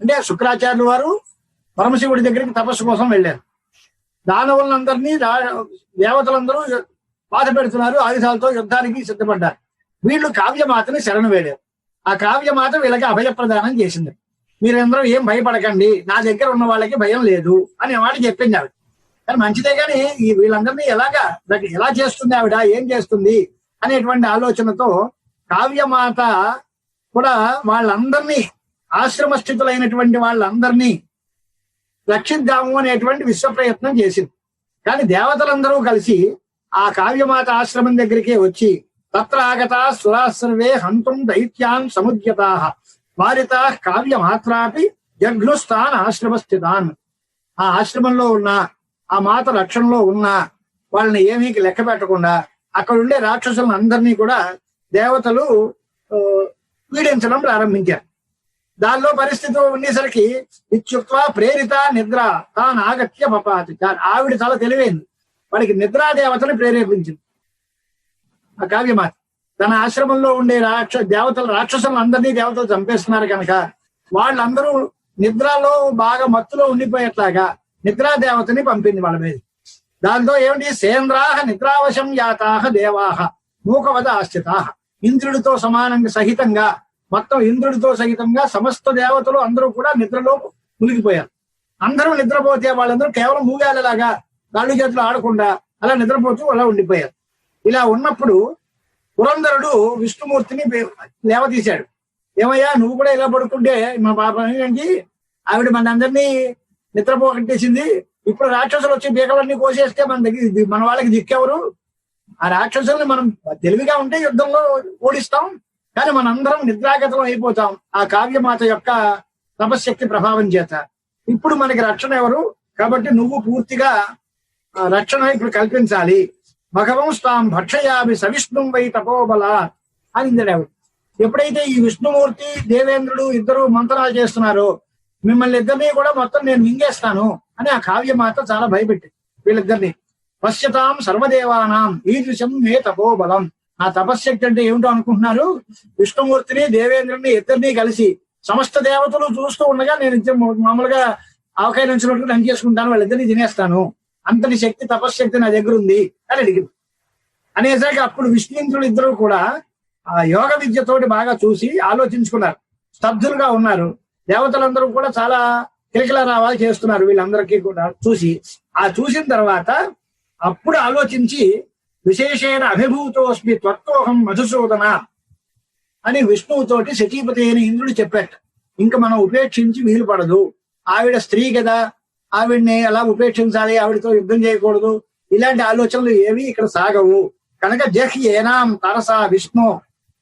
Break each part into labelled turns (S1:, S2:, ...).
S1: అంటే శుక్రాచార్యులు వారు పరమశివుడి దగ్గరికి తపస్సు కోసం వెళ్ళారు. దానవులందరినీ దేవతలందరూ బాధ పెడుతున్నారు ఆయుధాలతో యుద్ధానికి సిద్ధపడ్డారు. వీళ్ళు కావ్యమాతని శరణు వేడారు. ఆ కావ్యమాత వీళ్ళకి అభయప్రదానం చేసింది. మీరందరూ ఏం భయపడకండి నా దగ్గర ఉన్న వాళ్ళకి భయం లేదు అని మాట చెప్పింది ఆవిడ. కానీ మంచిదే కానీ ఈ వీళ్ళందరినీ ఎలాగా ఎలా చేస్తుంది ఆవిడ ఏం చేస్తుంది అనేటువంటి ఆలోచనతో కావ్యమాత కూడా వాళ్ళందరినీ ఆశ్రమ స్థితులైనటువంటి వాళ్ళందరినీ రక్షిద్దాము అనేటువంటి విశ్వ ప్రయత్నం చేసింది. కానీ దేవతలందరూ కలిసి ఆ కావ్యమాత ఆశ్రమం దగ్గరికే వచ్చి తత్రాగత సురాసర్వే హంతుం దైత్యాన్ సముద్యతా వారిత కావ్యమాత్రాపి జఘ్నుస్థాన్ ఆశ్రమస్థితాన్. ఆ ఆశ్రమంలో ఉన్న ఆ మాత రక్షణలో ఉన్న వాళ్ళని ఏమీ లెక్క పెట్టకుండా అక్కడ ఉండే రాక్షసులను అందరినీ కూడా దేవతలు పీడించడం ప్రారంభించారు. దానిలో పరిస్థితి ఉండేసరికి ఇత్యుక్త ప్రేరిత నిద్ర తాను ఆగత్య పపాతి ఆవిడ చాలా తెలివైంది. వాడికి నిద్రా దేవతని ప్రేరేపించింది. ఆ కావ్యమాత తన ఆశ్రమంలో ఉండే రాక్ష దేవతలు రాక్షసులు అందరినీ దేవతలు చంపేస్తున్నారు కనుక వాళ్ళందరూ నిద్రలో బాగా మత్తులో ఉండిపోయేట్లాగా నిద్రాదేవతని పంపింది వాళ్ళ మీద. దాంతో ఏమిటి? సేంద్రాహ నిద్రావశం యాతాహ దేవాహ మూకవద ఆశ్చితాహ. ఇంద్రుడితో సమానంగా సహితంగా మొత్తం ఇంద్రుడితో సహితంగా సమస్త దేవతలు అందరూ కూడా నిద్రలో మునిగిపోయారు. అందరూ నిద్రపోతే వాళ్ళందరూ కేవలం మూగాలలాగా కాళ్ళు చేతులు ఆడకుండా అలా నిద్రపోతూ అలా ఉండిపోయారు. ఇలా ఉన్నప్పుడు పురంధరుడు విష్ణుమూర్తిని బే- లేవతీశాడు ఏమయ్యా నువ్వు కూడా ఇలా పడుకుంటే మా పాప ఏంటి ఆవిడ మన అందరినీ నిద్రపోకట్టేసింది ఇప్పుడు రాక్షసులు వచ్చి బీకలన్నీ కోసేస్తే మన దగ్గర మన వాళ్ళకి దిక్కెవరు? ఆ రాక్షసుల్ని మనం తెలివిగా ఉంటే యుద్ధంలో ఓడిస్తాం. కానీ మనందరం నిద్రాగతం అయిపోతాం ఆ కావ్యమాత యొక్క తపశ్శక్తి ప్రభావం చేత. ఇప్పుడు మనకి రక్షణ ఎవరు? కాబట్టి నువ్వు పూర్తిగా రక్షణ ఇప్పుడు కల్పించాలి. భగవంస్తాం భక్షయామి సవిష్ణుం వై తపోబల అని ఇంద్రుడు ఎప్పుడైతే ఈ విష్ణుమూర్తి దేవేంద్రుడు ఇద్దరు మంత్రాలు చేస్తున్నారో మిమ్మల్ని ఇద్దరిని కూడా మొత్తం నేను మింగేస్తాను అని ఆ కావ్యమాత చాలా భయపెట్టింది వీళ్ళిద్దరిని. పశ్యతాం సర్వదేవానాం ఈదృశం మే తపోబలం. ఆ తపశ్శక్తి అంటే ఏమిటో అనుకుంటున్నారు? విష్ణుమూర్తిని దేవేంద్రుని ఇద్దరిని కలిసి సమస్త దేవతలు చూస్తూ ఉండగా నేను ఇద్దరు మామూలుగా ఆవకాయ నుంచినట్టు చేసుకుంటాను వాళ్ళిద్దరిని తినేస్తాను. అంతటి శక్తి తపశ్శక్తి నా దగ్గర ఉంది అని అడిగింది. అనేసరికి అప్పుడు విష్ణుంద్రులు ఇద్దరు కూడా ఆ యోగ విద్యతోటి బాగా చూసి ఆలోచించుకున్నారు. స్తబ్దులుగా ఉన్నారు. దేవతలందరూ కూడా చాలా కిలకిల రావాలి చేస్తున్నారు వీళ్ళందరికీ కూడా చూసి. ఆ చూసిన తర్వాత అప్పుడు ఆలోచించి విశేషేణ అభిభూతోస్మి త్వత్తోహం మధుసూదన అని విష్ణువుతోటి సతీపతి అయిన ఇంద్రుడు చెప్పాడు ఇంకా మనం ఉపేక్షించి వీలు పడదు ఆవిడ స్త్రీ కదా. ఆవిడ్ని ఎలా ఉపేక్షించాలి? ఆవిడతో యుద్ధం చేయకూడదు. ఇలాంటి ఆలోచనలు ఏవి ఇక్కడ సాగవు. కనుక జహ్ ఏనాం తరసా విష్ణు.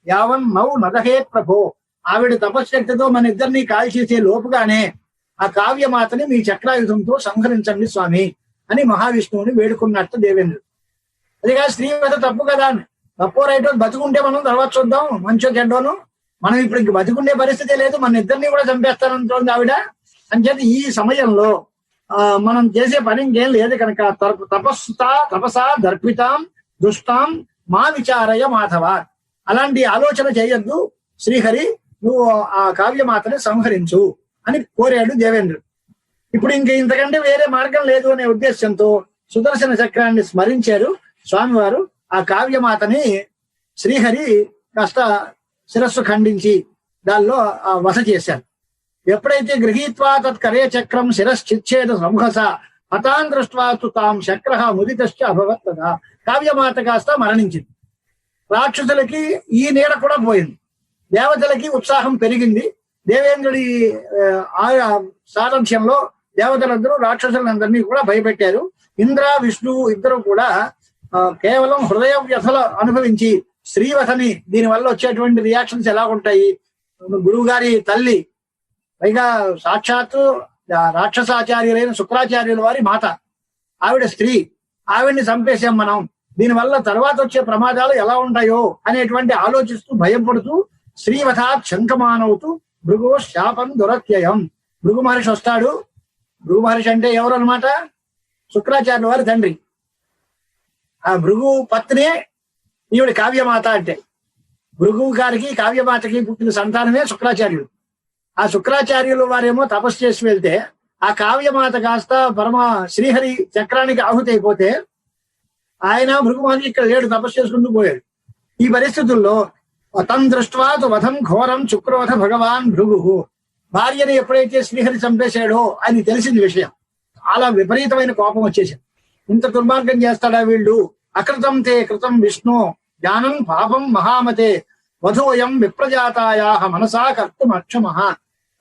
S1: యావన్ మౌ నదహే ప్రభో. ఆవిడ తపశ్శక్తితో మన ఇద్దరిని కాల్చేసే లోపుగానే ఆ కావ్యమాతని మీ చక్రాయుధంతో సంహరించండి స్వామి అని మహావిష్ణువుని వేడుకున్నట్టు దేవేంద్రుడు. అది కాదు స్త్రీ వ్యత తప్పు కదా అని. తప్పు రైట్ బతుకుంటే మనం తర్వాత చూద్దాం. మంచో గెడ్డోను మనం ఇప్పుడు ఇంక బతుకుండే పరిస్థితి లేదు. మన ఇద్దరిని కూడా చంపేస్తానంటోంది ఆవిడ. అంచేత ఈ సమయంలో ఆ మనం చేసే పని ఇంకేం లేదు కనుక తప- తపస్సుత తపస దర్పితాం దుష్టాం మా విచారయ మాధవ. అలాంటి ఆలోచన చేయొద్దు. శ్రీహరి నువ్వు ఆ కావ్యమాతని సంహరించు అని కోరాడు దేవేంద్రుడు. ఇప్పుడు ఇంక ఇంతకంటే వేరే మార్గం లేదు అనే ఉద్దేశంతో సుదర్శన చక్రాన్ని స్మరించారు. స్వామివారు ఆ కావ్యమాతని శ్రీహరి కాస్త శిరస్సు ఖండించి దానిలో ఆ వస చేశారు. ఎప్పుడైతే గృహీత్వా తత్కరే చక్రం శిరశ్చిచ్ఛేద సంహస మతాన్ దృష్ట్వాతు తాం శక్ర ముదితశ్చ అభవత్ కదా కావ్యమాత కాస్త మరణించింది. రాక్షసులకి ఈ నీడ కూడా పోయింది. దేవతలకి ఉత్సాహం పెరిగింది. దేవేంద్రుడి ఆ, సారథ్యంలో దేవతలందరూ రాక్షసులందరినీ కూడా భయపెట్టారు. ఇంద్ర విష్ణు ఇద్దరు కూడా కేవలం హృదయ వ్యథలు అనుభవించి శ్రీవథని దీని వల్ల వచ్చేటువంటి రియాక్షన్స్ ఎలా ఉంటాయి గురువు గారి తల్లి పైగా సాక్షాత్తు రాక్షసాచార్యులైన శుక్రాచార్యుల వారి మాత. ఆవిడ స్త్రీ. ఆవిడ్ని చంపేసాం మనం. దీనివల్ల తర్వాత వచ్చే ప్రమాదాలు ఎలా ఉంటాయో అనేటువంటి ఆలోచిస్తూ భయం పడుతూ శ్రీవథాత్ శంఖమానవుతూ భృగు శాపం దురత్యయం. భృగు మహర్షి వస్తాడు. భృగు మహర్షి అంటే ఎవరు అనమాట శుక్రాచార్యుల వారి తండ్రి. ఆ భృగు పత్నే ఈవిడ కావ్యమాత అంటే. భృగు గారికి కావ్యమాతకి పుట్టిన సంతానమే శుక్రాచార్యుడు. ఆ శుక్రాచార్యులు వారేమో తపస్సు చేసి వెళ్తే ఆ కావ్యమాత కాస్త పరమ శ్రీహరి చక్రానికి ఆహుతి అయిపోతే ఆయన భృగుమహర్షి ఇక్కడ లేడు తపస్సు చేసుకుంటూ పోయాడు. ఈ పరిస్థితుల్లో తం దృష్ట్వా తు వధం ఘోరం శుక్రవధ భగవాన్ భృగు. భార్యని ఎప్పుడైతే శ్రీహరి చంపేశాడో అని తెలిసింది విషయం. చాలా విపరీతమైన కోపం వచ్చేసింది. ఇంత దుర్మార్గం చేస్తాడా వీళ్ళు? అకృతం తే కృతం విష్ణు జ్ఞానం పాపం మహామతే వధూయం విప్రజాతాయాహ మనసా కర్తం అక్షమ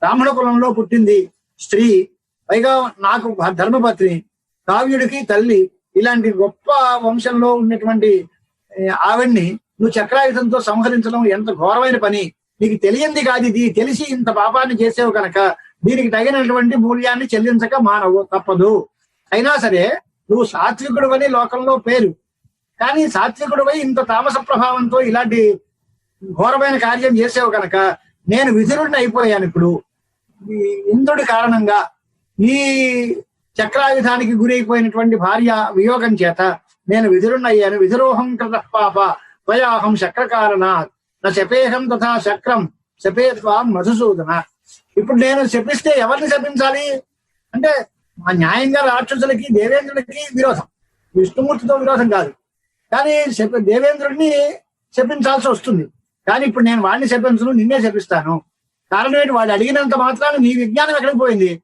S1: బ్రాహ్మణ కులంలో పుట్టింది స్త్రీ పైగా నాకు ధర్మపత్ని కావ్యుడికి తల్లి ఇలాంటి గొప్ప వంశంలో ఉన్నటువంటి ఆవిడ్ని నువ్వు చక్రాయుధంతో సంహరించడం ఎంత ఘోరమైన పని. నీకు తెలియంది కాదు ఇది. తెలిసి ఇంత పాపాన్ని చేసేవు కనుక దీనికి తగినటువంటి మూల్యాన్ని చెల్లించక మానవు తప్పదు. అయినా సరే నువ్వు సాత్వికుడు అని లోకంలో పేరు. కానీ సాత్వికుడు ఇంత తామస ప్రభావంతో ఇలాంటి ఘోరమైన కార్యం చేసావు కనుక నేను విధురుడిని అయిపోయాను ఇప్పుడు. ఇంద్రుడి కారణంగా ఈ చక్రాయుధానికి గురైపోయినటువంటి భార్య వియోగం చేత నేను విధురుణ్ణి అయ్యాను విధురోహం కృత పాప త్వయాహం శక్రకారణాత్. నా శపేహం తథా శక్రం శపేత్వాం మధుసూదన. ఇప్పుడు నేను శపిస్తే ఎవరిని శపించాలి? అంటే మా న్యాయంగా రాక్షసులకి దేవేంద్రుడికి విరోధం. విష్ణుమూర్తితో విరోధం కాదు. కానీ దేవేంద్రుడిని శపించాల్సి వస్తుంది. కానీ ఇప్పుడు నేను వాడిని శపించను నిన్నే శపిస్తాను. కారణం ఏంటి? వాడు అడిగినంత మాత్రాన నీ విజ్ఞానం ఎక్కడికి పోయింది?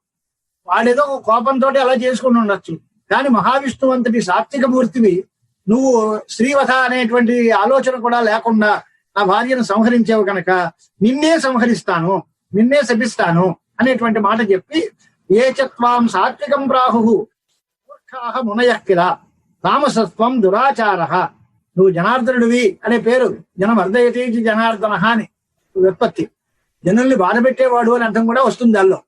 S1: వాడేదో కోపంతో అలా చేసుకుని ఉండొచ్చు. కానీ మహావిష్ణువు అంతటి సాత్విక మూర్తివి నువ్వు శ్రీవధ అనేటువంటి ఆలోచన కూడా లేకుండా నా భార్యను సంహరించావు కనుక నిన్నే సంహరిస్తాను నిన్నే శపిస్తాను అనేటువంటి మాట చెప్పి ఏ చత్వాం సాత్వికం ప్రాహు. మూర్ఖాహ మునయఃకిల తామసత్వం దురాచార. నువ్వు జనార్దనుడివి అనే పేరు. జనం అర్ధయతి జనార్దన అని వ్యుత్పత్తి జనుల్ని బాధపెట్టేవాడు అని అర్థం కూడా వస్తుంది దానిలో.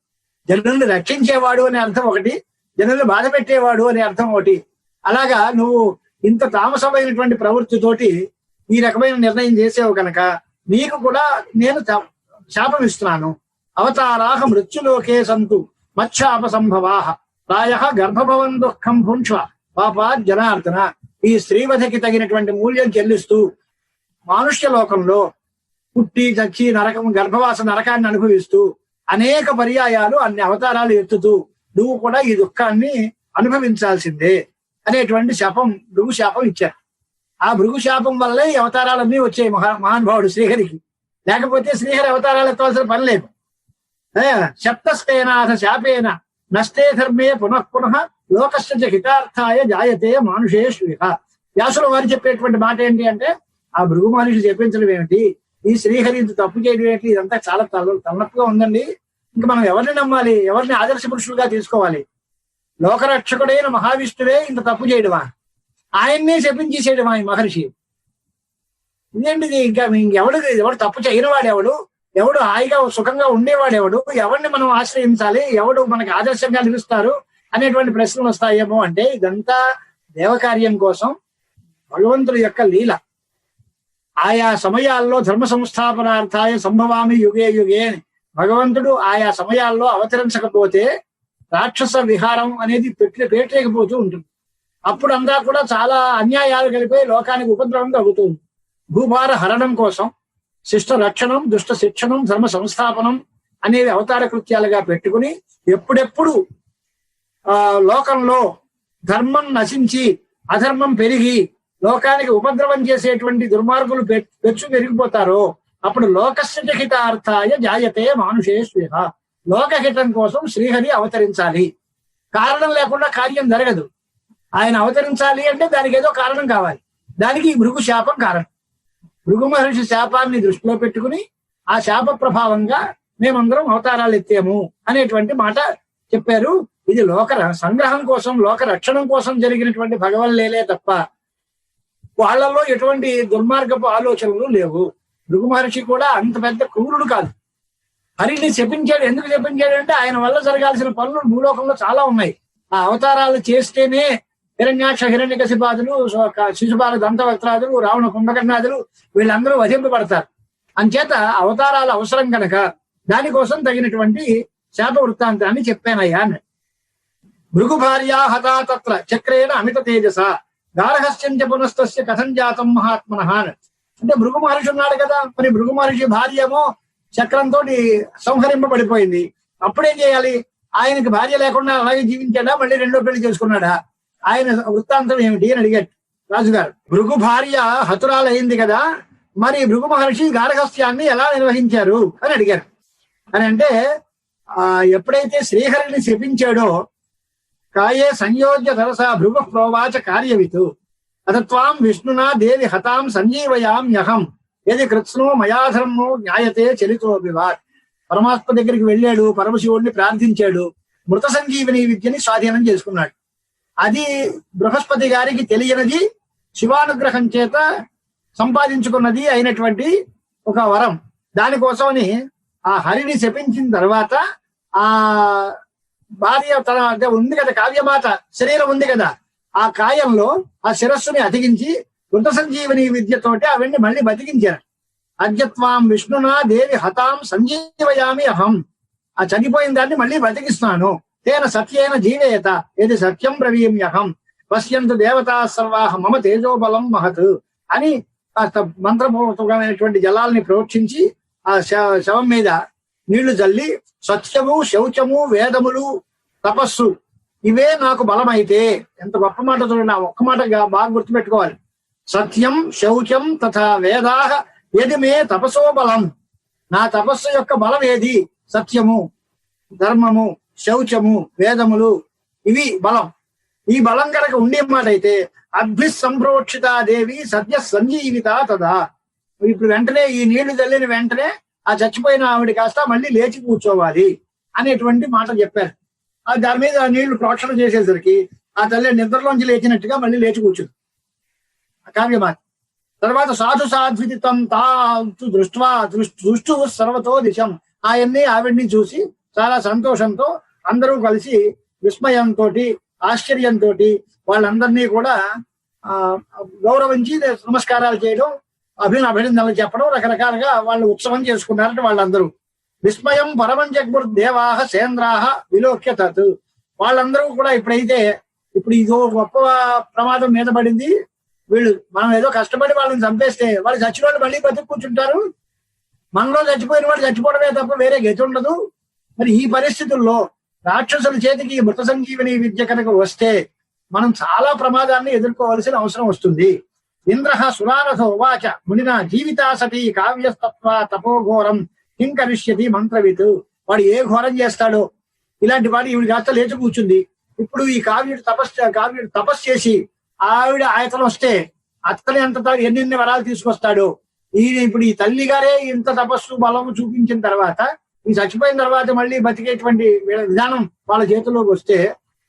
S1: జనుల్ని రక్షించేవాడు అనే అర్థం ఒకటి జనుల్ని బాధ పెట్టేవాడు అనే అర్థం ఒకటి. అలాగా నువ్వు ఇంత తామసమైనటువంటి ప్రవృత్తితోటి ఈ రకమైన నిర్ణయం చేసేవు కనుక నీకు కూడా నేను శాపమిస్తున్నాను అవతారాహ మృత్యులోకే సంతు. మత్స్యాప సంభవాహ ప్రాయ గర్భభవం దుఃఖం భుంక్ష పాపా జనార్దన. ఈ స్త్రీవధకి తగినటువంటి మూల్యం చెల్లిస్తూ మానుష్య లోకంలో పుట్టి చచ్చి నరకం గర్భవాస నరకాన్ని అనుభవిస్తూ అనేక పర్యాయాలు అన్ని అవతారాలు ఎత్తుతూ నువ్వు కూడా ఈ దుఃఖాన్ని అనుభవించాల్సిందే అనేటువంటి శాపం భృగు శాపం ఇచ్చారు. ఆ భృగు శాపం వల్లే ఈ అవతారాలన్నీ వచ్చాయి. మహా మహానుభావుడు శ్రీహరికి. లేకపోతే శ్రీహరి అవతారాలు ఎత్తవలసిన పని లేదు. శప్తస్తేనాథ శాపేన నష్టే ధర్మే పునః పునః లోకస్య హితార్థాయ జాయతే మానుషేషు వ్యాసుల వారు చెప్పేటువంటి మాట ఏంటి అంటే ఆ భృగు మహర్షి చెప్పించడం ఏమిటి? ఈ శ్రీహరి ఇంత తప్పు చేయడం ఏంటి? ఇదంతా చాలా తల తలనొప్పిగా ఉందండి. ఇంకా మనం ఎవరిని నమ్మాలి? ఎవరిని ఆదర్శ పురుషులుగా తీసుకోవాలి? లోకరక్షకుడైన మహావిష్ణువే ఇంత తప్పు చేయడమా? ఆయన్నే శపించేసేయడమా ఈ మహర్షి? ఇదేంటిది? ఇంకా ఇంకెవడు ఎవడు తప్పు చేయని వాడెవడు ఎవడు హాయిగా సుఖంగా ఉండేవాడెవడు? ఎవరిని మనం ఆశ్రయించాలి? ఎవడు మనకి ఆదర్శంగా నిలుస్తారు? అనేటువంటి ప్రశ్నలు వస్తాయేమో అంటే ఇదంతా దేవకార్యం కోసం భగవంతుడి యొక్క లీల. ఆయా సమయాల్లో ధర్మ సంస్థాపనార్థాయ సంభవామి యుగే యుగే అని. భగవంతుడు ఆయా సమయాల్లో అవతరించకపోతే రాక్షస విహారం అనేది పెట్టి పేటలేకపోతూ ఉంటుంది. అప్పుడు అంతా కూడా చాలా అన్యాయాలు కలిపి లోకానికి ఉపద్రవం కలుగుతుంది భూభార హరణం కోసం శిష్ట రక్షణం దుష్ట శిక్షణం ధర్మ సంస్థాపనం అనేవి అవతార కృత్యాలుగా పెట్టుకుని ఎప్పుడెప్పుడు ఆ లోకంలో ధర్మం నశించి అధర్మం పెరిగి లోకానికి ఉపద్రవం చేసేటువంటి దుర్మార్గులు పెచ్చు పెరిగిపోతారో అప్పుడు లోకస్యహిత జాయతే మానుషే స్వేహ. లోకహితం కోసం శ్రీహరి అవతరించాలి. కారణం లేకుండా కార్యం జరగదు. ఆయన అవతరించాలి అంటే దానికి ఏదో కారణం కావాలి. దానికి ఈ మృగు శాపం కారణం. భృగు మహర్షి శాపాన్ని దృష్టిలో పెట్టుకుని ఆ శాప ప్రభావంగా మేమందరం అవతారాలు ఎత్తాము అనేటువంటి మాట చెప్పారు. ఇది లోక సంగ్రహం కోసం లోక రక్షణం కోసం జరిగినటువంటి భగవల్లేలే తప్ప వాళ్ళలో ఎటువంటి దుర్మార్గపు ఆలోచనలు లేవు. భృగు మహర్షి కూడా అంత పెద్ద క్రూరుడు కాదు. హరిని చెప్పించాడు ఎందుకు చెప్పించాడు అంటే ఆయన వల్ల జరగాల్సిన పనులు భూలోకంలో చాలా ఉన్నాయి. ఆ అవతారాలు చేస్తేనే హిరణ్యాక్ష హిరణ్య కసిపాదులు శిశుపాల దంతవక్త్రాదులు రావణ కుంభకర్ణాదులు వీళ్ళందరూ వధింపబడతారు. అంచేత అవతారాలు అవసరం కనుక దానికోసం తగినటువంటి శాప వృత్తాంతాన్ని చెప్పానయ్యా అన్నాడు. భృగు భార్య హతా తత్ర చక్రేణ అమిత తేజస గార్హస్యంచ పునస్తస్య కథం జాతం మహాత్మన అంటే భృగు మహర్షి ఉన్నాడు కదా మరి భృగు మహర్షి భార్య ఏమో చక్రంతో సంహరింపబడిపోయింది. అప్పుడేం చేయాలి? ఆయనకి భార్య లేకుండా అలాగే జీవించాడా? మళ్ళీ రెండో పెళ్ళి చేసుకున్నాడా? ఆయన వృత్తాంతం ఏమిటి అని అడిగాడు రాజుగారు. భృగు భార్య హతురాలైంది కదా మరి భృగు మహర్షి గార్హస్యాన్ని ఎలా నిర్వహించారు అని అడిగారు. అని అంటే ఆ ఎప్పుడైతే శ్రీహరిని శపించాడో కాయే సంయోజ్య తరస భృగు ప్రోవాచ కార్యవితు. అతత్వాం విష్ణునా దేవి హతాం సంజీవయామ్యహం ఏది కృత్స్నో మయాధర్మో న్యాయతే చలితో వివాద్ పరమాత్మ దగ్గరికి వెళ్ళాడు పరమశివుడిని ప్రార్థించాడు. మృత సంజీవిని విద్యని స్వాధీనం చేసుకున్నాడు. అది బృహస్పతి గారికి తెలియనిది శివానుగ్రహం చేత సంపాదించుకున్నది అయినటువంటి ఒక వరం. దానికోసమని ఆ హరిని శపించిన తర్వాత ఆ భార్య తన ఉంది కదా కావ్యమాత శరీరం ఉంది కదా ఆ కాయంలో ఆ శిరస్సుని అతికించి మృత సంజీవని విద్యతోటి అవన్నీ మళ్ళీ బతికించారు. అద్యత్వాం విష్ణునా దేవి హతాం సంజీవయామి అహం. ఆ చనిపోయిన దాన్ని మళ్ళీ బతికిస్తాను తేన సత్యేన జీవేత ఇది సత్యం ప్రవీమ్యహం పశ్యంతు దేవతా సర్వాహ మమ తేజోబలం మహత్ అని మంత్రపూర్వకమైనటువంటి జలాల్ని ప్రోక్షించి ఆ శ- శవం మీద నీళ్ళు జల్లి సత్యము శౌచము వేదములు తపస్సు ఇవే నాకు బలమైతే. ఎంత గొప్ప మాట చూడండి ఆ ఒక్క మాట బాగా గుర్తుపెట్టుకోవాలి. సత్యం శౌచం తథా వేదాహ ఏది మే తపసో బలం నా తపస్సు యొక్క బలం ఏది? సత్యము ధర్మము శౌచము వేదములు ఇవి బలం. ఈ బలం కనుక ఉండే మాట అయితే అద్భి సంప్రోక్షిత దేవి సత్య సంజీవిత తదా. ఇప్పుడు వెంటనే ఈ నీళ్ళు చల్లిన వెంటనే ఆ చచ్చిపోయిన ఆవిడ కాస్త మళ్ళీ లేచి కూర్చోవాలి అనేటువంటి మాట చెప్పారు. ఆ దాని మీద ఆ నీళ్ళు ప్రోక్షణ చేసేసరికి ఆ తల్లి నిద్రలోంచి లేచినట్టుగా మళ్ళీ లేచి కూర్చుంది. ఆ కావ్యమాత. తర్వాత సాధు సాధ్వితం తా దృష్ట్వా దృష్టు సర్వతో దిశం. ఆయన్ని ఆవిడ్ని చూసి చాలా సంతోషంతో అందరూ కలిసి విస్మయంతో ఆశ్చర్యంతో వాళ్ళందరినీ కూడా ఆ గౌరవించి నమస్కారాలు చేయడం అభిన అభినందనలు చెప్పడం రకరకాలుగా వాళ్ళు ఉత్సవం చేసుకున్నారంటే వాళ్ళందరూ. విస్మయం పరమం జగ్ముర్ దేవాహ సేంద్రాహ విలోక్య తత్ వాళ్ళందరూ కూడా ఇప్పుడైతే ఇప్పుడు ఇదో గొప్ప ప్రమాదం మీద పడింది. వీళ్ళు మనం ఏదో కష్టపడి వాళ్ళని చంపేస్తే వాళ్ళు చచ్చిన వాళ్ళు మళ్ళీ బతికి కూర్చుంటారు. మనలో చచ్చిపోయిన వాడు చచ్చిపోవడమే తప్ప వేరే గతి ఉండదు. మరి ఈ పరిస్థితుల్లో రాక్షసుల చేతికి మృత సంజీవని విద్య కనుక వస్తే మనం చాలా ప్రమాదాన్ని ఎదుర్కోవాల్సిన అవసరం వస్తుంది. ఇంద్ర సురారథో వాచ మునిన జీవితాసతి కావ్యస్తత్వ తపోఘోరం కింకరిష్యతి మంత్రవిత్. వాడు ఏ ఘోరం చేస్తాడో? ఇలాంటి వాడు ఈవిడ కాస్త లేచి కూర్చుంది. ఇప్పుడు ఈ కావ్యుడు తపస్ కావ్యుడు తపస్సు చేసి ఆవిడ ఆయతలు వస్తే అతని ఎంత ఎన్నెన్ని వరాలు తీసుకొస్తాడు? ఈయన ఇప్పుడు ఈ తల్లి గారే ఇంత తపస్సు బలము చూపించిన తర్వాత ఈ చచ్చిపోయిన తర్వాత మళ్ళీ బతికేటువంటి వీళ్ళ విధానం వాళ్ళ చేతిలోకి వస్తే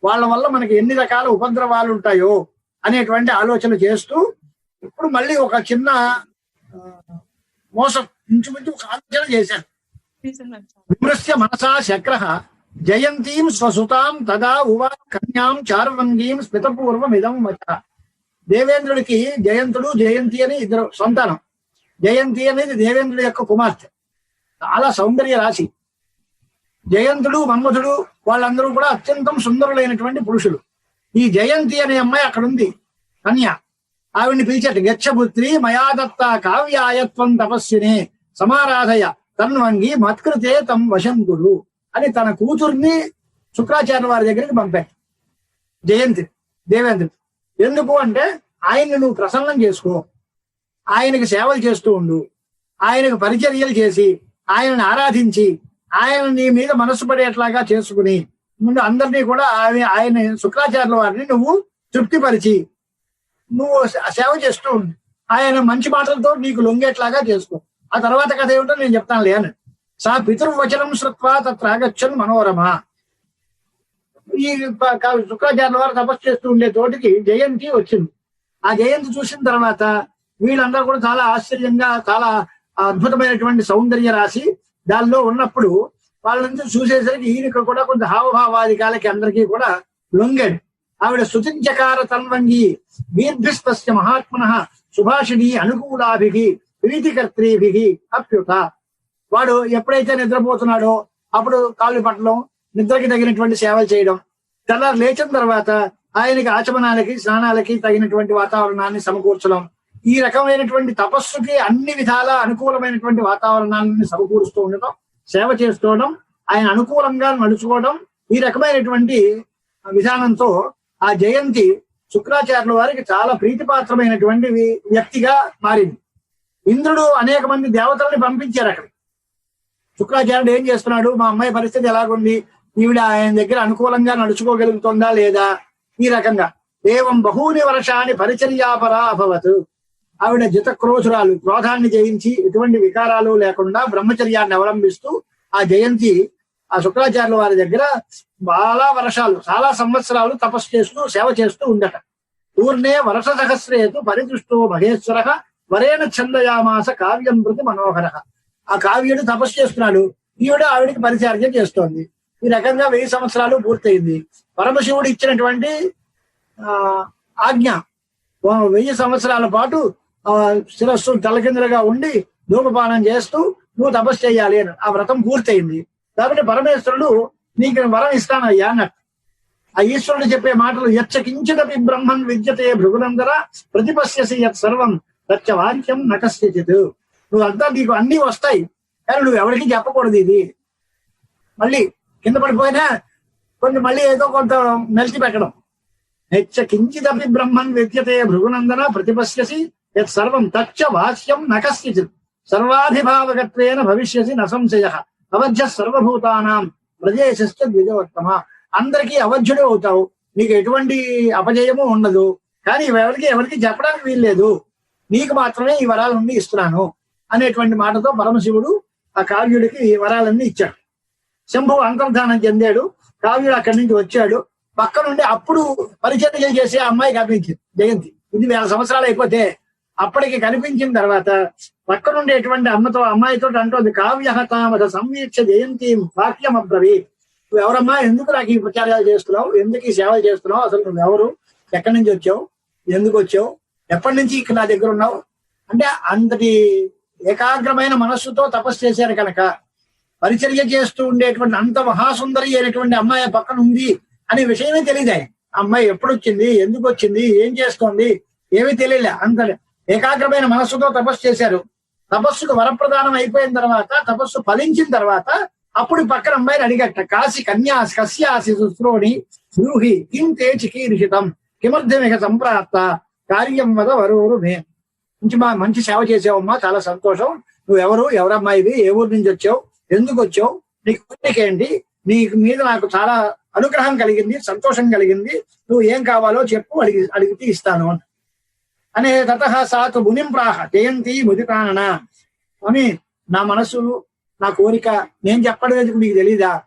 S1: వాళ్ళ వల్ల మనకి ఎన్ని రకాల ఉపద్రవాలు ఉంటాయో అనేటువంటి ఆలోచన చేస్తూ ఇప్పుడు మళ్ళీ ఒక చిన్న మోసం ఇంచుమించు ఒక ఆలోచన చేశారు. విమృశ్య మనసా శక్ర జయంతీం స్వసుతాం తదా ఉవా కన్యాం చారువంగిం స్మితపూర్వం ఇదం వచ. దేవేంద్రుడికి జయంతుడు జయంతి అని ఇద్దరు సంతానం. జయంతి అనేది దేవేంద్రుడి యొక్క కుమార్తె. చాలా సౌందర్య రాశి. జయంతుడు మన్మధుడు వాళ్ళందరూ కూడా అత్యంతం సుందరులైనటువంటి పురుషులు. ఈ జయంతి అనే అమ్మాయి అక్కడ ఉంది కన్య. ఆవిడ్ని పిలిచట గచ్చపుత్రి మయాదత్త కావ్యాయత్వం తపస్సుని సమారాధయ తన్వంగి మత్కృతే తం వశం గురు అని తన కూతుర్ని శుక్రాచార్య వారి దగ్గరికి పంపాడు జయంతి దేవేంద్రుడు. ఎందుకు అంటే ఆయన్ని నువ్వు ప్రసన్నం చేసుకో. ఆయనకి సేవలు చేస్తూ ఉండు. ఆయనకు పరిచర్యలు చేసి ఆయనను ఆరాధించి ఆయన నీ మీద మనసు పడేట్లాగా చేసుకుని ముందు అందరినీ కూడా ఆయన ఆయన శుక్రాచార్యుల వారిని నువ్వు తృప్తిపరిచి నువ్వు సేవ చేస్తూ ఆయన మంచి మాటలతో నీకు లొంగేట్లాగా చేసుకో. ఆ తర్వాత కథ ఏమిటో నేను చెప్తాను లేను. సా పితృవచనం శ్రుత్వా తత్ర ఆగచ్చన్ మనోరమ. ఈ శుక్రాచార్యుల వారు తపస్సు చేస్తూ ఉండే తోటికి జయంతి వచ్చింది. ఆ జయంతి చూసిన తర్వాత వీళ్ళందరూ కూడా చాలా ఆశ్చర్యంగా చాలా అద్భుతమైనటువంటి సౌందర్య రాశి. దానిలో ఉన్నప్పుడు వాళ్ళంతా చూసేసరికి ఈయనకు కూడా కొంత హావభావాధికాలకి అందరికీ కూడా లొంగాడు. ఆవిడ సుతించకార తన్వంగి వీర్భిస్తస్య మహాత్మన సుభాషిణి అనుకూలాభి ప్రీతికర్త్రీభి అప్యుత. వాడు ఎప్పుడైతే నిద్రపోతున్నాడో అప్పుడు కాళ్ళు పట్టడం నిద్రకి తగినటువంటి సేవలు చేయడం తెల్లారు లేచిన తర్వాత ఆయనకి ఆచమనాలకి స్నానాలకి తగినటువంటి వాతావరణాన్ని సమకూర్చడం ఈ రకమైనటువంటి తపస్సుకి అన్ని విధాల అనుకూలమైనటువంటి వాతావరణాలను సమకూరుస్తూ ఉండటం సేవ చేసుకోవడం ఆయన అనుకూలంగా నడుచుకోవడం ఈ రకమైనటువంటి విధానంతో ఆ జయంతి శుక్రాచార్యుల వారికి చాలా ప్రీతిపాత్రమైనటువంటి వ్యక్తిగా మారింది. ఇంద్రుడు అనేక మంది దేవతల్ని పంపించారు అక్కడ. శుక్రాచార్యుడు ఏం చేస్తున్నాడు? మా అమ్మాయి పరిస్థితి ఎలాగుంది? ఈవిడ ఆయన దగ్గర అనుకూలంగా నడుచుకోగలుగుతుందా లేదా? ఈ రకంగా. ఏవం బహూని వర్షాన్ని పరిచర్యాపరా అభవత్. ఆవిడ జిత క్రోధురాలు క్రోధాన్ని జయించి ఎటువంటి వికారాలు లేకుండా బ్రహ్మచర్యాన్ని అవలంబిస్తూ ఆ జయంతి ఆ శుక్రాచార్యుల వారి దగ్గర చాలా వర్షాలు చాలా సంవత్సరాలు తపస్సు చేస్తూ సేవ చేస్తూ ఉండట. పూర్ణే వర్ష సహస్రేతు పరిదృష్టో మహేశ్వర వరేణ ఛందయామాస కావ్యం ప్రతి మనోహర. ఆ కావ్యుడు తపస్సు చేస్తున్నాడు. ఈవిడ ఆవిడికి పరిచార్యం చేస్తోంది. ఈ రకంగా వెయ్యి సంవత్సరాలు పూర్తయింది. పరమశివుడు ఇచ్చినటువంటి ఆ ఆజ్ఞ. వెయ్యి సంవత్సరాల పాటు ఆ శిరస్సు తలకిందులుగా ఉండి ధూమపానం చేస్తూ నువ్వు తపస్సు చేయాలి అని ఆ వ్రతం పూర్తయింది. కాబట్టి పరమేశ్వరుడు నీకు వరం ఇస్తానయ్యా అన్నట్టు ఆ ఈశ్వరుడు చెప్పే మాటలు యచ్చకించిదపి బ్రహ్మన్ విద్యతే భృగునందర ప్రతిపశ్యసి యత్ సర్వం తచ్చ వాక్యం నకశ్చిత్ నువ్వు అంతా నీకు అన్ని వస్తాయి. కానీ నువ్వు ఎవరికి చెప్పకూడదు ఇది. మళ్ళీ కింద పడిపోయినా కొన్ని మళ్ళీ ఏదో కొంత మెలిచి పెట్టడం హెచ్చ కించిదపి బ్రహ్మన్ విద్యతే భృగునందన ప్రతిపశ్యసి యత్ సర్వం తచ్చ వాస్యం నకశ్చిత్ సర్వాధిభావకత్వేన భవిష్యసి నసంశయ అవధ్య సర్వభూతానాం ప్రదేశస్థ ద్విజోత్తమ. అందరికీ అవధ్యుడు అవుతావు. నీకు ఎటువంటి అపజయము ఉండదు. కానీ ఎవరికి ఎవరికి చెప్పడానికి వీల్లేదు. నీకు మాత్రమే ఈ వరాలన్నీ ఇస్తున్నాను అనేటువంటి మాటతో పరమశివుడు ఆ కావ్యుడికి ఈ వరాలన్నీ ఇచ్చాడు. శంభు అంతర్ధానం చెందాడు. కావ్యుడు అక్కడి నుంచి వచ్చాడు. పక్క నుండి అప్పుడు పరిచర్యలు చేసే అమ్మాయి కనిపించింది జయంతి. ఇది వేల సంవత్సరాలు అయిపోతే అప్పటికి కనిపించిన తర్వాత పక్కనుండేటువంటి అమ్మతో అమ్మాయితో అంటోంది కావ్య తామద సంవీక్ష జయంతి వాక్యం అబ్రవి నువ్వు ఎవరమ్మా? ఎందుకు నాకు ఈ ప్రచారాలు చేస్తున్నావు? ఎందుకు ఈ సేవలు చేస్తున్నావు? అసలు నువ్వు ఎవరు? ఎక్కడి నుంచి వచ్చావు? ఎందుకు వచ్చావు? ఎప్పటి నుంచి ఇక్కడ నా దగ్గర ఉన్నావు? అంటే అంతటి ఏకాగ్రమైన మనస్సుతో తపస్సు చేశారు కనుక పరిచర్య చేస్తూ ఉండేటువంటి అంత మహాసుందరి అయినటువంటి అమ్మాయి పక్కన ఉంది అనే విషయమే తెలియదు ఆయన అమ్మాయి ఎప్పుడు వచ్చింది ఎందుకు వచ్చింది? ఏం చేస్తోంది? ఏమీ తెలియలే. అంత ఏకాగ్రమైన మనస్సుతో తపస్సు చేశారు. తపస్సుకు వరప్రదానం అయిపోయిన తర్వాత తపస్సు ఫలించిన తర్వాత అప్పుడు పక్కన అమ్మాయిని అడిగట కాశీ కన్యాసి కస్యాసి శుశ్రోణి బ్రూహి కిం తే చికీర్షితం కిమర్థమిక సంప్రాప్త కార్యం వద వరువురు మే. మంచి మా మంచి సేవ చేసావమ్మా చాలా సంతోషం. నువ్వు ఎవరు ఎవరమ్మాయివి ఏ ఊరు నుంచి వచ్చావు ఎందుకు వచ్చావు నీకు ఏంటి? నీకు మీద నాకు చాలా అనుగ్రహం కలిగింది సంతోషం కలిగింది. నువ్వు ఏం కావాలో చెప్పు అడిగి అడిగితే ఇస్తాను అనే తత సాతు మునిం ప్రాహ జయంతి ముదికానన అని నా మనసు నా కోరిక నేను చెప్పడం ఎందుకు మీకు తెలీదా?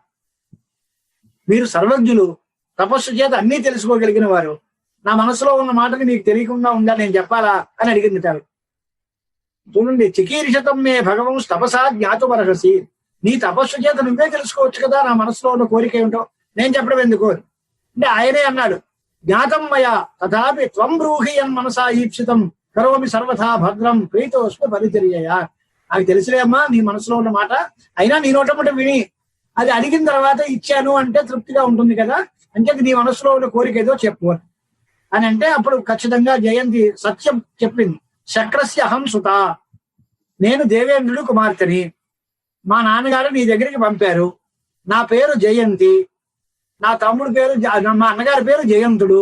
S1: మీరు సర్వజ్ఞులు తపస్సు చేత అన్నీ తెలుసుకోగలిగిన వారు. నా మనసులో ఉన్న మాటని మీకు తెలియకుండా ఉందా నేను చెప్పాలా? అని అడిగింది తాను. చూడండి చికీర్షతం మే భగవం తపసా జ్ఞాతుమర్హసి. నీ తపస్సు చేత నువ్వే తెలుసుకోవచ్చు కదా నా మనసులో ఉన్న కోరిక ఏమిటో. నేను చెప్పడం ఎందుకు? అంటే ఆయనే అన్నాడు. జ్ఞాతం మయా తథాపి త్వం బ్రూహి అన్ మనసా ఈప్సితం కరోమి సర్వథా భద్రం. ప్రీతోష్మ పరిచర్య నాకు తెలుసులేమ్మా అమ్మా నీ మనసులో ఉన్న మాట. అయినా నీ నోటమాట విని అది అడిగిన తర్వాత ఇచ్చాను అంటే తృప్తిగా ఉంటుంది కదా. అంటే నీ మనసులో ఉన్న కోరిక ఏదో చెప్పు అని. అని అంటే అప్పుడు ఖచ్చితంగా జయంతి సత్యం చెప్పింది. శక్రస్య అహం సుత. నేను దేవేంద్రుడు కుమార్తెని. మా నాన్నగారు నీ దగ్గరికి పంపారు. నా పేరు జయంతి. నా తమ్ముడు పేరు జ- మా అన్నగారి పేరు జయంతుడు.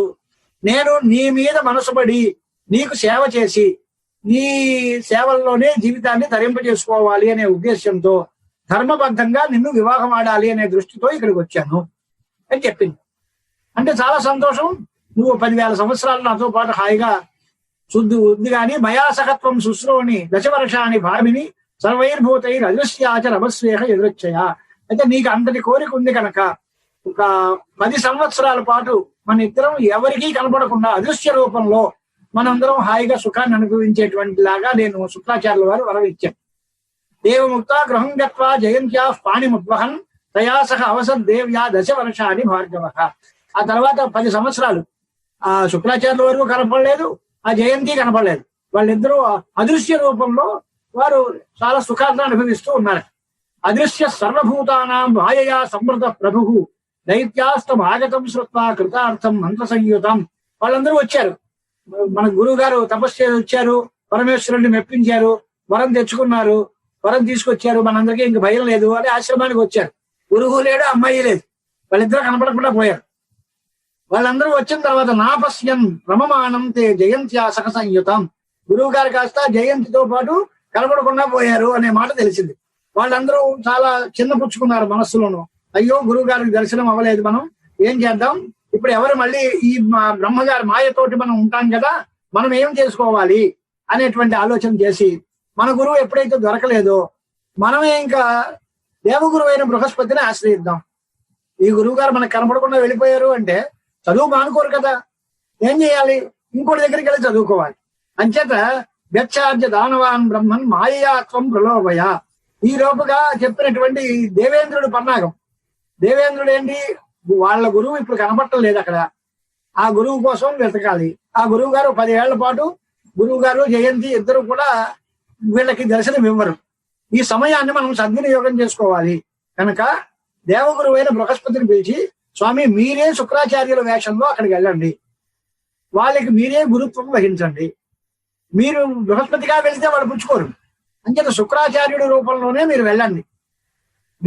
S1: నేను నీ మీద మనసుపడి నీకు సేవ చేసి నీ సేవల్లోనే జీవితాన్ని తరింప చేసుకోవాలి అనే ఉద్దేశంతో ధర్మబద్ధంగా నిన్ను వివాహం ఆడాలి అనే దృష్టితో ఇక్కడికి వచ్చాను అని చెప్పింది. అంటే చాలా సంతోషం. నువ్వు పదివేల సంవత్సరాలు నాతో పాటు హాయిగా శుద్ధి ఉంది కానీ మయాసకత్వం శుశ్రోని దశవర్షాన్ని భామిని సర్వైర్భూతైర్ అదృశ్యాచ రమస్వేహ ఎదురొచ్చయా అయితే నీకు అంతటి కోరిక ఉంది కనుక ఒక పది సంవత్సరాల పాటు మన ఇద్దరం ఎవరికీ కనపడకుండా అదృశ్య రూపంలో మనందరం హాయిగా సుఖాన్ని అనుభవించేటువంటి లాగా నేను శుక్రాచార్యుల వారు వరవిచ్చాను. దేవముక్త గృహం గత్వా జయంత్యా పాణిముద్వహన్ తయా అవసర్ దేవ్యా దశ వర్షాన్ని భార్గవ. ఆ తర్వాత పది సంవత్సరాలు ఆ శుక్రాచార్యుల వరకు కనపడలేదు ఆ జయంతి కనపడలేదు. వాళ్ళిద్దరూ అదృశ్య రూపంలో వారు చాలా సుఖాలను అనుభవిస్తూ ఉన్నారు. అదృశ్య సర్వభూతానాం మాయయా సమృద్ధ ప్రభు. దైత్యాస్తం ఆగతం శ్రుత్వా కృతార్థం మంత్ర సంయుతం వాళ్ళందరూ వచ్చారు. మన గురువు గారు తపస్సు వచ్చారు. పరమేశ్వరుడిని మెప్పించారు. వరం తెచ్చుకున్నారు. వరం తీసుకొచ్చారు. మనందరికీ ఇంక భయం లేదు. అని ఆశ్రమానికి వచ్చారు. గురువు లేడు అమ్మాయి లేదు. వాళ్ళిద్దరూ కనపడకుండా పోయారు. వాళ్ళందరూ వచ్చిన తర్వాత నాపస్యం రమమానం తే జయంత్యా సహ సంయుతం గురువు గారు కాస్త జయంతితో పాటు కనపడకుండా పోయారు అనే మాట తెలిసింది. వాళ్ళందరూ చాలా చిన్న పుచ్చుకున్నారు మనస్సులోనూ. అయ్యో గురువు గారికి దర్శనం అవ్వలేదు మనం. ఏం చేద్దాం? ఇప్పుడు ఎవరు మళ్ళీ ఈ బ్రహ్మగారి మాయతోటి మనం ఉంటాం కదా మనం ఏం చేసుకోవాలి అనేటువంటి ఆలోచన చేసి మన గురువు ఎప్పుడైతే దొరకలేదో మనమే ఇంకా దేవగురువు అయిన బృహస్పతిని ఆశ్రయిద్దాం. ఈ గురువు గారు మనకు కనపడకుండా వెళ్ళిపోయారు అంటే చదువు మానుకోరు కదా. ఏం చేయాలి? ఇంకోటి దగ్గరికి వెళ్ళి చదువుకోవాలి. అంచేత గచ్చార్జ దానవాన్ బ్రహ్మన్ మాయాత్వం ప్రలోభయ. ఈ లోపుగా చెప్పినటువంటి దేవేంద్రుడు పన్నాగం. దేవేంద్రుడు ఏంటి? వాళ్ళ గురువు ఇప్పుడు కనపడటం లేదు అక్కడ. ఆ గురువు కోసం వెతకాలి. ఆ గురువు గారు పదేళ్ళ పాటు గురువు గారు జయంతి ఇద్దరు కూడా వీళ్ళకి దర్శనం ఇవ్వరు. ఈ సమయాన్ని మనం సద్వినియోగం చేసుకోవాలి. కనుక దేవగురువు అయిన బృహస్పతిని పిలిచి స్వామి మీరే శుక్రాచార్యుల వేషంలో అక్కడికి వెళ్ళండి. వాళ్ళకి మీరే గురుత్వం వహించండి. మీరు బృహస్పతిగా వెళితే వాళ్ళు పుచ్చుకోరు. అంచేత శుక్రాచార్యుడి రూపంలోనే మీరు వెళ్ళండి.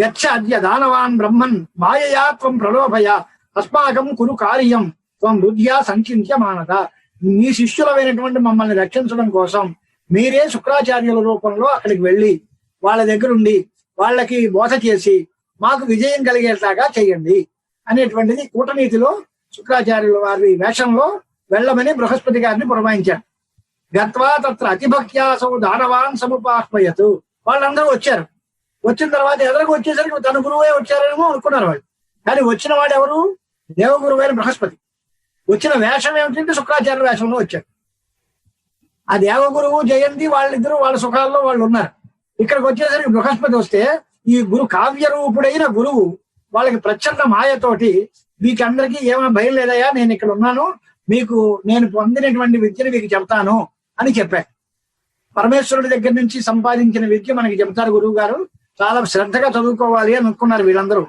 S1: గచ్చ అద్య దానవాన్ బ్రహ్మన్ మాయయా త్వం ప్రలోభయ అస్మాకం కురు కార్యం త్వం బుద్ధ్యా సంచింత్య మీ శిష్యులమైనటువంటి మమ్మల్ని రక్షించడం కోసం మీరే శుక్రాచార్యుల రూపంలో అక్కడికి వెళ్ళి వాళ్ళ దగ్గరుండి వాళ్ళకి బోధ చేసి మాకు విజయం కలిగేలాగా చేయండి అనేటువంటిది కూటనీతిలో శుక్రాచార్యుల వారి వేషంలో వెళ్ళమని బృహస్పతి గారిని పురమాయించారు. గత్వా తత్ర అతిభక్త్యాసౌ దానవాన్ సముపాహ్మయతు వాళ్ళందరూ వచ్చారు. వచ్చిన తర్వాత ఎదురుకు వచ్చేసరికి తన గురువే వచ్చారేమో అనుకున్నారు వాళ్ళు. కానీ వచ్చిన వాడు ఎవరు? దేవగురువైన బృహస్పతి. వచ్చిన వేషం ఏమిటంటే శుక్రాచార్య వేషంలో వచ్చారు ఆ దేవగురువు జయంతి వాళ్ళిద్దరూ వాళ్ళ సుఖాల్లో వాళ్ళు ఉన్నారు. ఇక్కడికి వచ్చేసరికి బృహస్పతి వస్తే ఈ గురు కావ్య రూపుడైన గురువు వాళ్ళకి ప్రచండ మాయతోటి మీకందరికీ ఏమైనా భయం లేదయ్యా నేను ఇక్కడ ఉన్నాను మీకు నేను పొందినటువంటి విద్యను మీకు చెప్తాను అని చెప్పారు. పరమేశ్వరుడి దగ్గర నుంచి సంపాదించిన విద్య మనకి చెప్తారు గురువు గారు చాలా శ్రద్ధగా చదువుకోవాలి అని అనుకున్నారు వీళ్ళందరూ.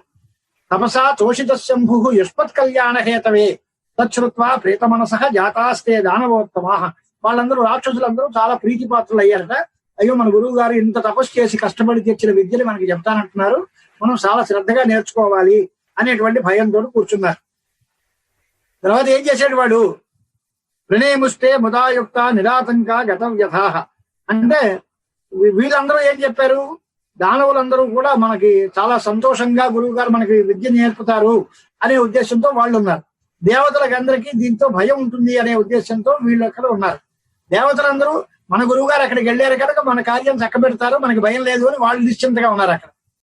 S1: తపసా తోషిత శంభు యుష్పత్ కళ్యాణ హేతవే. తచ్చుత్వా ప్రీత మనస జాతాస్తే దానవోత్తమా. వాళ్ళందరూ రాక్షసులందరూ చాలా ప్రీతి పాత్రలు అయ్యారట అయ్యో మన గురువు గారు ఇంత తపస్సు చేసి కష్టపడి తెచ్చిన విద్యని మనకి చెప్తానంటున్నారు. మనం చాలా శ్రద్ధగా నేర్చుకోవాలి అనేటువంటి భయంతో కూర్చున్నారు. తర్వాత ఏం చేశాడు వాడు? ప్రణయముస్తే ముదాయుక్త నిరాతంక గత వ్యథా అంటే వీళ్ళందరూ ఏం చెప్పారు? దానవులందరూ కూడా మనకి చాలా సంతోషంగా గురువు గారు మనకి విద్య నేర్పుతారు అనే ఉద్దేశంతో వాళ్ళు ఉన్నారు. దేవతలకు అందరికీ దీంతో భయం ఉంటుంది అనే ఉద్దేశంతో వీళ్ళు అక్కడ ఉన్నారు. దేవతలందరూ మన గురువు గారు అక్కడికి వెళ్ళారు కనుక మన కార్యం చక్కబెడతారు మనకి భయం లేదు అని వాళ్ళు నిశ్చింతగా ఉన్నారు అక్కడ.